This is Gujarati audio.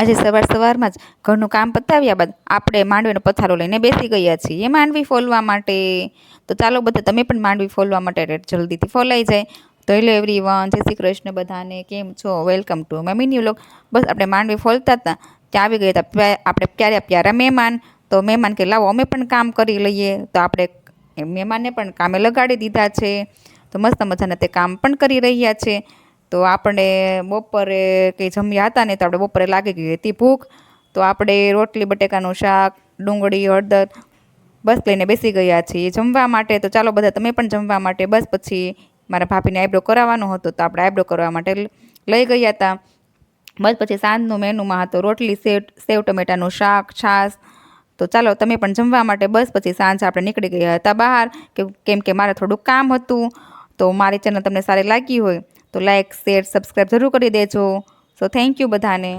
આજે સવાર સવારમાં જ ઘરનું કામ પતાવ્યા બાદ આપણે માંડવીનો પથારો લઈને બેસી ગયા છીએ માંડવી ફોલવા માટે. તો ચાલો બધા, તમે પણ માંડવી ફોલવા માટે જલ્દીથી ફોલાઈ જાય. તો હેલો એવરી વન જય શ્રી કૃષ્ણ બધાને, કેમ છો? Welcome to my new vlog બસ, આપણે માંડવી ફોલતા હતા ત્યાં આવી ગયા હતા આપણે પ્યારા પ્યારા મહેમાન, તો મહેમાન કે લાવો, અમે પણ કામ કરી લઈએ. તો આપણે મહેમાનને પણ કામે લગાડી દીધા છે. તો મસ્ત મજાના તે કામ પણ કરી રહ્યા છે. તો આપણે બપોરે કંઈ જમ્યા હતા ને તો આપણે બપોરે લાગી ગઈ હતી ભૂખ, તો આપણે રોટલી, બટેકાનું શાક, ડુંગળી, હળદર બસ લઈને બેસી ગયા છીએ. જમવા માટે તો ચાલો બધા તમે પણ જમવા માટે બસ પછી મારા ભાભીને આઈબ્રો કરાવવાનો હતો તો આપણે આઈબ્રો કરવા માટે લઈ ગયા હતા. બસ પછી સાંજનું મેનુમાં હતો રોટલી, સેવ સેવ ટમેટાનું શાક, છાશ. તો ચાલો તમે પણ જમવા માટે બસ પછી સાંજ આપણે નીકળી ગયા હતા બહાર, કે, કેમ કે મારે થોડુંક કામ હતું, તો મારી ચેનલ તમને સારી લાગી હોય તો લાઈક શેર સબસ્ક્રાઈબ જરૂર કરી દેજો. સો થેન્ક યુ બધાને.